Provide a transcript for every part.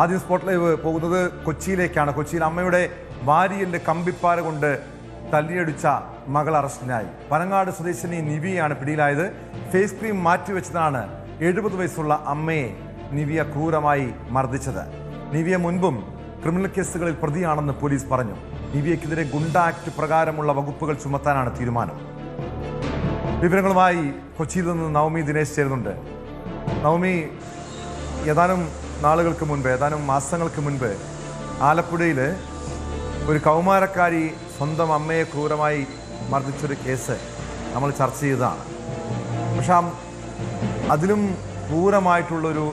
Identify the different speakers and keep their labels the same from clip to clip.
Speaker 1: ആദ്യം spot live പോകുന്നത് കൊച്ചിയിലേക്കാണ്. കൊച്ചിയിൽ അമ്മയുടെ വാരിയലിന്റെ കമ്പിപ്പാര കൊണ്ട് തല്ലിയടിച്ച മകൾ അറസ്റ്റിനായി. പനങ്ങാട് സ്വദേശിനി നിവിയാണ് പിടിയിലായത്. ഫേസ് ക്രീം മാറ്റിവെച്ചതാണ് എഴുപത് വയസ്സുള്ള അമ്മയെ നിവിയ ക്രൂരമായി മർദ്ദിച്ചത്. നിവിയ മുൻപും ക്രിമിനൽ കേസുകളിൽ പ്രതിയാണെന്ന് പോലീസ് പറഞ്ഞു. നിവിയക്കെതിരെ ഗുണ്ട ആക്ട് പ്രകാരമുള്ള വകുപ്പുകൾ ചുമത്താനാണ് തീരുമാനം. വിവരങ്ങളുമായി കൊച്ചിയിൽ നിന്ന് നവമി ദിനേശ് ചേരുന്നുണ്ട്. നവമി ഏതാനും നാളുകൾക്ക് മുൻപ് ഏതാനും മാസങ്ങൾക്ക് മുൻപ് ആലപ്പുഴയിൽ ഒരു കൗമാരക്കാരി സ്വന്തം അമ്മയെ ക്രൂരമായി മർദ്ദിച്ചൊരു കേസ് നമ്മൾ ചർച്ച ചെയ്തതാണ്. പക്ഷെ അതിലും ക്രൂരമായിട്ടുള്ളൊരു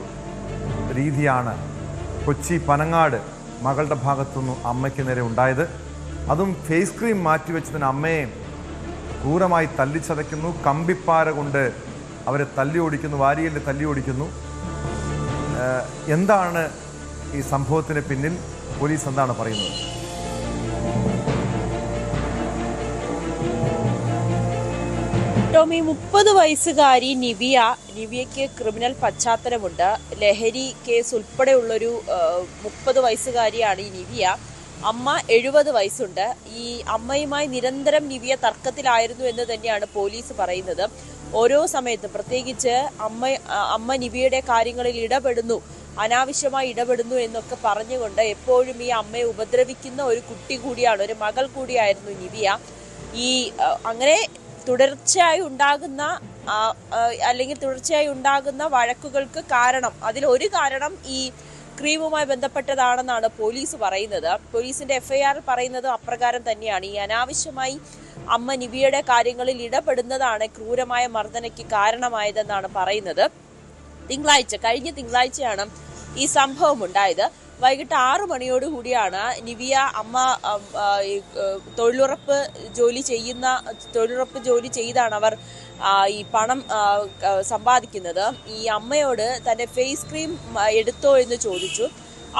Speaker 1: രീതിയാണ് കൊച്ചി പനങ്ങാട് മകളുടെ ഭാഗത്തുനിന്ന് അമ്മയ്ക്ക് നേരെ ഉണ്ടായത്. അതും ഫേസ് ക്രീം മാറ്റിവെച്ചതിന് അമ്മയെ ക്രൂരമായി തല്ലിച്ചതയ്ക്കുന്നു. കമ്പിപ്പാര കൊണ്ട് അവരെ തല്ലി ഓടിക്കുന്നു വാരിയലിൽ തല്ലി ഓടിക്കുന്നു എന്താണ് ഈ സംഭവത്തിന് പിന്നിൽ പോലീസ് എന്താണ് പറയുന്നത്?
Speaker 2: ടോമി മുപ്പത് വയസ്സുകാരി നിവിയ നിവിയയ്ക്ക് ക്രിമിനൽ പശ്ചാത്തലമുണ്ട്. ലഹരി കേസ് ഉൾപ്പെടെയുള്ളൊരു മുപ്പത് വയസ്സുകാരിയാണ് ഈ നിവിയ. അമ്മ എഴുപത് വയസ്സുണ്ട്. ഈ അമ്മയുമായി നിരന്തരം നിവിയ തർക്കത്തിലായിരുന്നു എന്ന് തന്നെയാണ് പോലീസ് പറയുന്നത്. ഓരോ സമയത്തും പ്രത്യേകിച്ച് അമ്മ അമ്മ നിവിയുടെ കാര്യങ്ങളിൽ ഇടപെടുന്നു അനാവശ്യമായി ഇടപെടുന്നു എന്നൊക്കെ പറഞ്ഞുകൊണ്ട് എപ്പോഴും ഈ അമ്മയെ ഉപദ്രവിക്കുന്ന ഒരു കുട്ടി കൂടിയാണ് ഒരു മകൾ കൂടിയായിരുന്നു നിവിയ. ഈ അങ്ങനെ തുടർച്ചയായി ഉണ്ടാകുന്ന അല്ലെങ്കിൽ തുടർച്ചയായി ഉണ്ടാകുന്ന വഴക്കുകൾക്ക് കാരണം അതിൽ ഒരു കാരണം ഈ ക്രീമുമായി ബന്ധപ്പെട്ടതാണെന്നാണ് പോലീസ് പറയുന്നത്. പോലീസിന്റെ എഫ്ഐആർ പറയുന്നത് അപ്രകാരം തന്നെയാണ്. ഈ അനാവശ്യമായി അമ്മ നിവിയുടെ കാര്യങ്ങളിൽ ഇടപെടുന്നതാണ് ക്രൂരമായ മർദ്ദനയ്ക്ക് കാരണമായതെന്നാണ് പറയുന്നത്. തിങ്കളാഴ്ച കഴിഞ്ഞ തിങ്കളാഴ്ചയാണ് ഈ സംഭവം ഉണ്ടായത്. വൈകിട്ട് ആറു മണിയോട് കൂടിയാണ് നിവിയ അമ്മ തൊഴിലുറപ്പ് ജോലി ചെയ്യുന്ന തൊഴിലുറപ്പ് ജോലി ചെയ്താണ് അവർ ഈ പണം സമ്പാദിക്കുന്നത്. ഈ അമ്മയോട് തന്റെ ഫേസ് ക്രീം എടുത്തോ എന്ന് ചോദിച്ചു.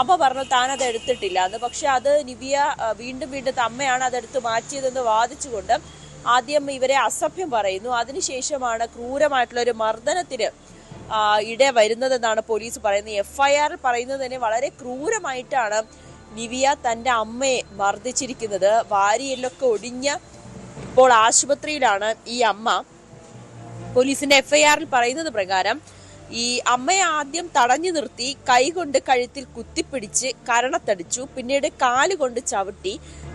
Speaker 2: അമ്മ പറഞ്ഞു താൻ അത് എടുത്തിട്ടില്ല. എന്ന് പക്ഷെ അത് നിവിയ വീണ്ടും വീണ്ടും അമ്മയാണ് അതെടുത്ത് മാറ്റിയതെന്ന് വാദിച്ചുകൊണ്ട് ആദ്യം ഇവരെ അസഭ്യം പറയുന്നു. അതിനുശേഷമാണ് ക്രൂരമായിട്ടുള്ള ഒരു മർദ്ദനത്തിന് ഇട വരുന്നതെന്നാണ് പോലീസ് പറയുന്നത്. എഫ് ഐ ആറിൽ പറയുന്നത് തന്നെ വളരെ ക്രൂരമായിട്ടാണ് നിവിയ തന്റെ അമ്മയെ മർദ്ദിച്ചിരിക്കുന്നത്. വാരിയെല്ലൊക്കെ ഒടിഞ്ഞ ഇപ്പോൾ ആശുപത്രിയിലാണ് ഈ അമ്മ. പോലീസിന്റെ എഫ്ഐആറിൽ പറയുന്നത് പ്രകാരം ഈ അമ്മയെ ആദ്യം തടഞ്ഞു നിർത്തി കൈകൊണ്ട് കഴുത്തിൽ കുത്തിപ്പിടിച്ച് കരണത്തടിച്ചു പിന്നീട് കാലുകൊണ്ട് ചവിട്ടി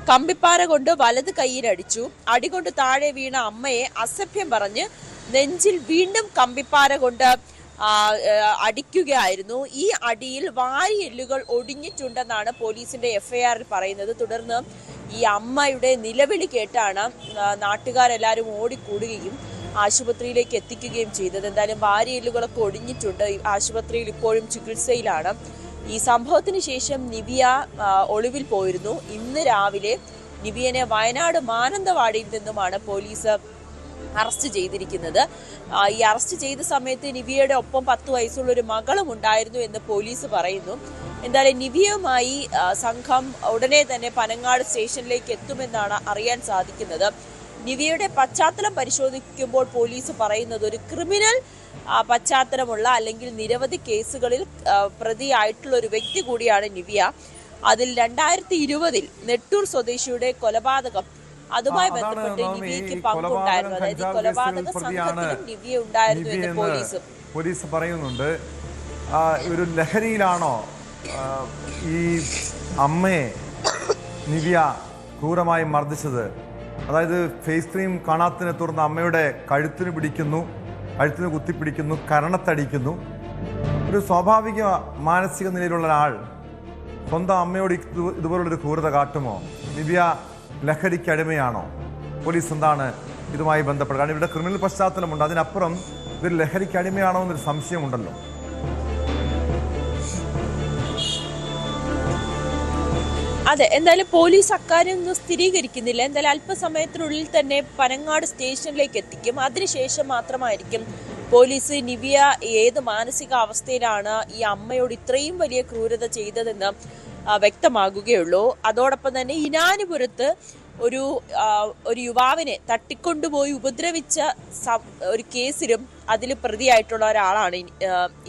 Speaker 2: കമ്പിപ്പാറ കൊണ്ട് വലത് കൈയിലടിച്ചു അടികൊണ്ട് താഴെ വീണ അമ്മയെ അസഭ്യം പറഞ്ഞ് നെഞ്ചിൽ വീണ്ടും കമ്പിപ്പാറ കൊണ്ട് അടിക്കുകയായിരുന്നു. ഈ അടിയിൽ വാരിയെല്ലുകൾ ഒടിഞ്ഞിട്ടുണ്ടെന്നാണ് പോലീസിന്റെ എഫ്ഐആറിൽ പറയുന്നത്. തുടർന്ന് ഈ അമ്മയുടെ നിലവിളി കേട്ടാണ് നാട്ടുകാരെല്ലാവരും ഓടിക്കൂടുകയും ആശുപത്രിയിലേക്ക് എത്തിക്കുകയും ചെയ്തത്. എന്തായാലും വാരിയെല്ലുകളൊക്കെ ഒടിഞ്ഞിട്ടുണ്ട്. ആശുപത്രിയിൽ ഇപ്പോഴും ചികിത്സയിലാണ്. ഈ സംഭവത്തിന് ശേഷം നിവിയ ഒളിവിൽ പോയിരുന്നു. ഇന്ന് രാവിലെ നിവിയനെ വയനാട് മാനന്തവാടിയിൽ നിന്നുമാണ് പോലീസ് അറസ്റ്റ് ചെയ്തിരിക്കുന്നത്. ഈ അറസ്റ്റ് ചെയ്ത സമയത്ത് നിവിയയുടെ ഒപ്പം പത്ത് വയസ്സുള്ള ഒരു മകളും ഉണ്ടായിരുന്നു എന്ന് പോലീസ് പറയുന്നു. എന്തായാലും നിവിയുമായി സംഘം ഉടനെ തന്നെ പനങ്ങാട് സ്റ്റേഷനിലേക്ക് എത്തുമെന്നാണ് അറിയാൻ സാധിക്കുന്നത്. നിവിയയുടെ പശ്ചാത്തലം പരിശോധിക്കുമ്പോൾ പോലീസ് പറയുന്നത് ഒരു ക്രിമിനൽ പശ്ചാത്തലമുള്ള അല്ലെങ്കിൽ നിരവധി കേസുകളിൽ പ്രതിയായിട്ടുള്ള ഒരു വ്യക്തി കൂടിയാണ് നിവിയ. അതിൽ രണ്ടായിരത്തി ഇരുപതിൽ നെട്ടൂർ സ്വദേശിയുടെ കൊലപാതകം അതുമായി ബന്ധപ്പെട്ട്
Speaker 1: നാം ഈ
Speaker 2: നിവിയയ്ക്ക്
Speaker 1: കൊലപാതകം,
Speaker 2: പങ്കുണ്ടായിരുന്നു. അതായത് ഈ കൊലപാതക സംഘത്തിലും നിവിയ ഉണ്ടായിരുന്നു എന്ന് പോലീസ്
Speaker 1: പോലീസ് പറയുന്നുണ്ട്. ഒരു ലഹരിയിലാണോ ഈ അമ്മയെ നിവ്യ ക്രൂരമായി മർദ്ദിച്ചത്? അതായത് ഫേസ് ക്രീം കാണാത്തതിനെ തുടർന്ന് അമ്മയുടെ കഴുത്തിന് പിടിക്കുന്നു കഴുത്തിന് കുത്തിപ്പിടിക്കുന്നു കരണത്തടിക്കുന്നു. ഒരു സ്വാഭാവിക മാനസിക നിലയിലുള്ള ഒരാൾ സ്വന്തം അമ്മയോട് ഇത് ഇതുപോലുള്ളൊരു ക്രൂരത കാട്ടുമോ? നിവ്യ ലഹരിക്ക് അടിമയാണോ? പോലീസ് എന്താണ് ഇതുമായി ബന്ധപ്പെട്ട് കാരണം ഇവിടെ ക്രിമിനൽ പശ്ചാത്തലമുണ്ട്. അതിനപ്പുറം ഇതൊരു ലഹരിക്ക് അടിമയാണോ എന്നൊരു സംശയമുണ്ടല്ലോ.
Speaker 2: അതെ എന്തായാലും പോലീസ് അക്കാര്യം ഒന്നും സ്ഥിരീകരിക്കുന്നില്ല. എന്തായാലും അല്പസമയത്തിനുള്ളിൽ തന്നെ പനങ്ങാട് സ്റ്റേഷനിലേക്ക് എത്തിക്കും. അതിനുശേഷം മാത്രമായിരിക്കും പോലീസ് നിവിയ ഏത് മാനസികാവസ്ഥയിലാണ് ഈ അമ്മയോട് ഇത്രയും വലിയ ക്രൂരത ചെയ്തതെന്ന് വ്യക്തമാകുകയുള്ളൂ. അതോടൊപ്പം തന്നെ ഇനാനുപുരത്ത് ഒരു ഒരു യുവാവിനെ തട്ടിക്കൊണ്ടുപോയി ഉപദ്രവിച്ച ഒരു കേസിലും അതിൽ പ്രതിയായിട്ടുള്ള ഒരാളാണ്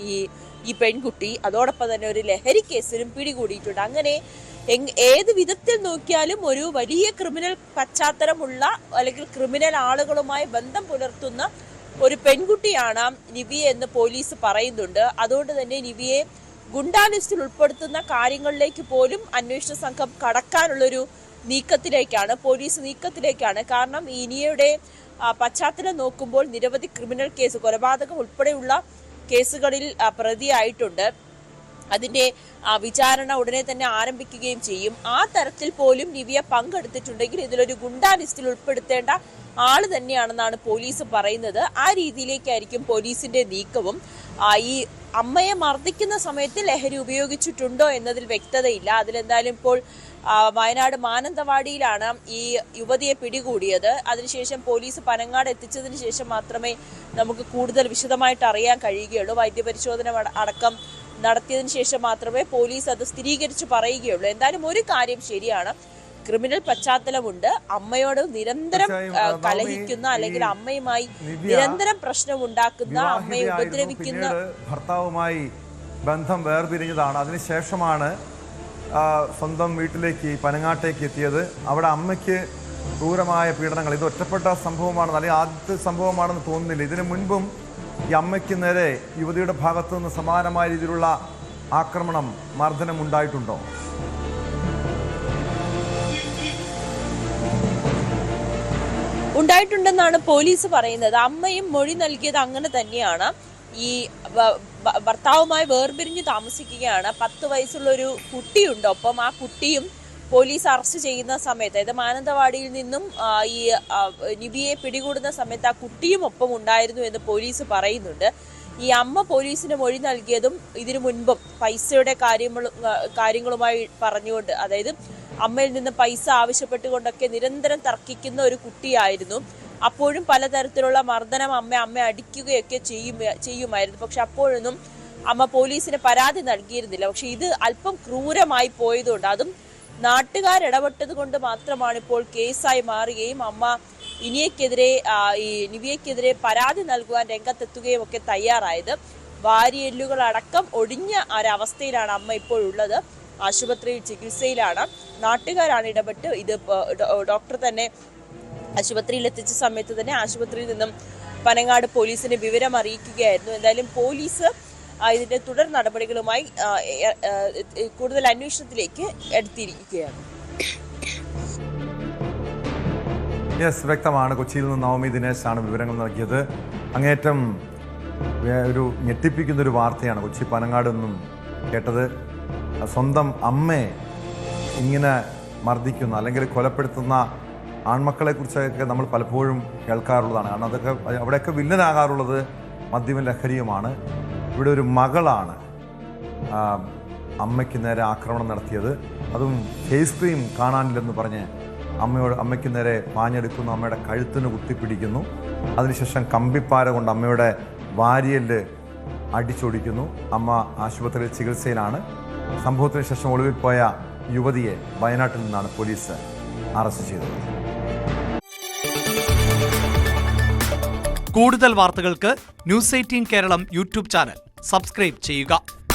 Speaker 2: ഈ, ഈ പെൺകുട്ടി. അതോടൊപ്പം തന്നെ ഒരു ലഹരി കേസിലും പിടികൂടിയിട്ടുണ്ട്. അങ്ങനെ ഏത് വിധത്തിൽ നോക്കിയാലും ഒരു വലിയ ക്രിമിനൽ പശ്ചാത്തലമുള്ള അല്ലെങ്കിൽ ക്രിമിനൽ ആളുകളുമായി ബന്ധം പുലർത്തുന്ന ഒരു പെൺകുട്ടിയാണ് നിവിയ എന്ന് പോലീസ് പറയുന്നുണ്ട്. അതുകൊണ്ട് തന്നെ നിവിയെ ഗുണ്ടാ ലിസ്റ്റിൽ ഉൾപ്പെടുത്തുന്ന കാര്യങ്ങളിലേക്ക് പോലും അന്വേഷണ സംഘം കടക്കാനുള്ളൊരു നീക്കത്തിലേക്കാണ് പോലീസ് നീക്കത്തിലേക്കാണ്. കാരണം ഇനിയുടെ പശ്ചാത്തലം നോക്കുമ്പോൾ നിരവധി ക്രിമിനൽ കേസ് കൊലപാതകം ഉൾപ്പെടെയുള്ള കേസുകളിൽ പ്രതിയായിട്ടുണ്ട്. അതിന്റെ വിചാരണ ഉടനെ തന്നെ ആരംഭിക്കുകയും ചെയ്യും. ആ തരത്തിൽ പോലും നിവിയ പങ്കെടുത്തിട്ടുണ്ടെങ്കിൽ ഇതിലൊരു ഗുണ്ടാ ലിസ്റ്റിൽ ഉൾപ്പെടുത്തേണ്ട ആൾ തന്നെയാണെന്നാണ് പോലീസ് പറയുന്നത്. ആ രീതിയിലേക്കായിരിക്കും പോലീസിന്റെ നീക്കവും. ഈ അമ്മയെ മർദ്ദിക്കുന്ന സമയത്ത് ലഹരി ഉപയോഗിച്ചിട്ടുണ്ടോ എന്നതിൽ വ്യക്തതയില്ല. അതിലെന്തായാലും ഇപ്പോൾ വയനാട് മാനന്തവാടിയിലാണ് ഈ യുവതിയെ പിടികൂടിയത്. അതിനുശേഷം പോലീസ് പനങ്ങാട് എത്തിച്ചതിന് ശേഷം മാത്രമേ നമുക്ക് കൂടുതൽ വിശദമായിട്ട് അറിയാൻ കഴിയുകയുള്ളൂ. വൈദ്യപരിശോധന അട- അടക്കം നടത്തിയതിനു ശേഷം മാത്രമേ പോലീസ് അത് സ്ഥിരീകരിച്ച് പറയുകയുള്ളൂ. എന്തായാലും ഒരു കാര്യം ശരിയാണ്. ക്രിമിനൽ പശ്ചാത്തലമുണ്ട്. അമ്മയോട് നിരന്തരം കലഹിക്കുന്ന അല്ലെങ്കിൽ അമ്മയുമായി നിരന്തരം പ്രശ്നം ഉണ്ടാക്കുന്ന അമ്മയെ ഉപദ്രവിക്കുന്ന
Speaker 1: ഭർത്താവുമായി ബന്ധം വേർപിരിഞ്ഞതാണ്. അതിനുശേഷമാണ് സ്വന്തം വീട്ടിലേക്ക് പനങ്ങാട്ടേക്ക് എത്തിയത്. അവിടെ അമ്മയ്ക്ക് ക്രൂരമായ പീഡനങ്ങൾ. ഇത് ഒറ്റപ്പെട്ട സംഭവമാണെന്ന് അല്ലെങ്കിൽ ആദ്യത്തെ സംഭവമാണെന്ന് തോന്നുന്നില്ല. ഇതിനു മുൻപും ഈ അമ്മയ്ക്ക് നേരെ യുവതിയുടെ ഭാഗത്തു നിന്ന് സമാനമായ രീതിയിലുള്ള ആക്രമണം മർദ്ദനം ഉണ്ടായിട്ടുണ്ടോ?
Speaker 2: ഉണ്ടായിട്ടുണ്ടെന്നാണ് പോലീസ് പറയുന്നത്. അമ്മയും മൊഴി നൽകിയത് അങ്ങനെ തന്നെയാണ്. ഈ ഭർത്താവുമായി വേർപിരിഞ്ഞ് താമസിക്കുകയാണ്. പത്ത് വയസ്സുള്ള ഒരു കുട്ടിയുണ്ട്. ഒപ്പം ആ കുട്ടിയും പോലീസ് അറസ്റ്റ് ചെയ്യുന്ന സമയത്ത് അതായത് മാനന്തവാടിയിൽ നിന്നും ഈ നിബിയെ പിടികൂടുന്ന സമയത്ത് ആ കുട്ടിയും ഒപ്പം ഉണ്ടായിരുന്നു എന്ന് പോലീസ് പറയുന്നുണ്ട്. ഈ അമ്മ പോലീസിന് മൊഴി നൽകിയതും ഇതിനു മുൻപും പൈസയുടെ കാര്യങ്ങളും കാര്യങ്ങളുമായി പറഞ്ഞുകൊണ്ട് അതായത് അമ്മയിൽ നിന്ന് പൈസ ആവശ്യപ്പെട്ടുകൊണ്ടൊക്കെ നിരന്തരം തർക്കിക്കുന്ന ഒരു കുട്ടിയായിരുന്നു. അപ്പോഴും പലതരത്തിലുള്ള മർദ്ദനം അമ്മ അമ്മ അടിക്കുകയൊക്കെ ചെയ്യും ചെയ്യുമായിരുന്നു. പക്ഷെ അപ്പോഴൊന്നും അമ്മ പോലീസിന് പരാതി നൽകിയിരുന്നില്ല. പക്ഷെ ഇത് അല്പം ക്രൂരമായി പോയതുകൊണ്ട് അതും നാട്ടുകാർ ഇടപെട്ടത് കൊണ്ട് മാത്രമാണ് ഇപ്പോൾ കേസായി മാറുകയും അമ്മ ഇനിയക്കെതിരെ ഈ നിവിയക്കെതിരെ പരാതി നൽകുവാൻ രംഗത്തെത്തുകയും ഒക്കെ തയ്യാറായത്. വാരിയെല്ലുകൾ അടക്കം ഒടിഞ്ഞ ഒരവസ്ഥയിലാണ് അമ്മ ഇപ്പോൾ ഉള്ളത്. ആശുപത്രിയിൽ ചികിത്സയിലാണ്. നാട്ടുകാരാണ് ഇടപെട്ട് ഇത് ഡോക്ടർ തന്നെ ആശുപത്രിയിൽ എത്തിച്ച സമയത്ത് തന്നെ ആശുപത്രിയിൽ നിന്നും പനങ്ങാട് പോലീസിന് വിവരം അറിയിക്കുകയായിരുന്നു എന്തായാലും പോലീസ് ഇതിന്റെ തുടർ നടപടികളുമായി കൂടുതൽ അന്വേഷണത്തിലേക്ക് എടുത്തിരിക്കുകയാണ്
Speaker 1: യെസ് വ്യക്തമാണ്. കൊച്ചിയിൽ നിന്ന് നവമി ദിനേശാണ് വിവരങ്ങൾ നൽകിയത്. അങ്ങേറ്റം ഒരു ഞെട്ടിപ്പിക്കുന്ന ഒരു വാർത്തയാണ് കൊച്ചി പനങ്ങാട് നിന്നും കേട്ടത്. സ്വന്തം അമ്മയെ ഇങ്ങനെ മർദ്ദിക്കുന്ന അല്ലെങ്കിൽ കൊലപ്പെടുത്തുന്ന ആൺമക്കളെ കുറിച്ചൊക്കെ നമ്മൾ പലപ്പോഴും കേൾക്കാറുള്ളതാണ്. കാരണം അതൊക്കെ അവിടെയൊക്കെ വില്ലനാകാറുള്ളത് മദ്യവും ലഹരിയുമാണ്. ഇവിടെ ഒരു മകളാണ്. അമ്മയ്ക്ക് നേരെ ആക്രമണം നടത്തിയത്. അതും ഫേസ് ക്രീം കാണാനില്ലെന്ന് പറഞ്ഞ് അമ്മയോട് അമ്മയ്ക്ക് നേരെ പാഞ്ഞെടുക്കുന്നു. അമ്മയുടെ കഴുത്തിന് കുത്തിപ്പിടിക്കുന്നു. അതിനുശേഷം കമ്പിപ്പാര കൊണ്ട് അമ്മയുടെ വാരിയൽ അടിച്ചൊടിക്കുന്നു. അമ്മ ആശുപത്രിയിൽ ചികിത്സയിലാണ്. സംഭവത്തിന് ശേഷം ഒളിവിൽ പോയ യുവതിയെ വയനാട്ടിൽ നിന്നാണ് പോലീസ് അറസ്റ്റ് ചെയ്തത്.
Speaker 3: കൂടുതൽ വാർത്തകൾക്ക് news eighteen Keralam YouTube channel. Subscribe ചെയ്യുക.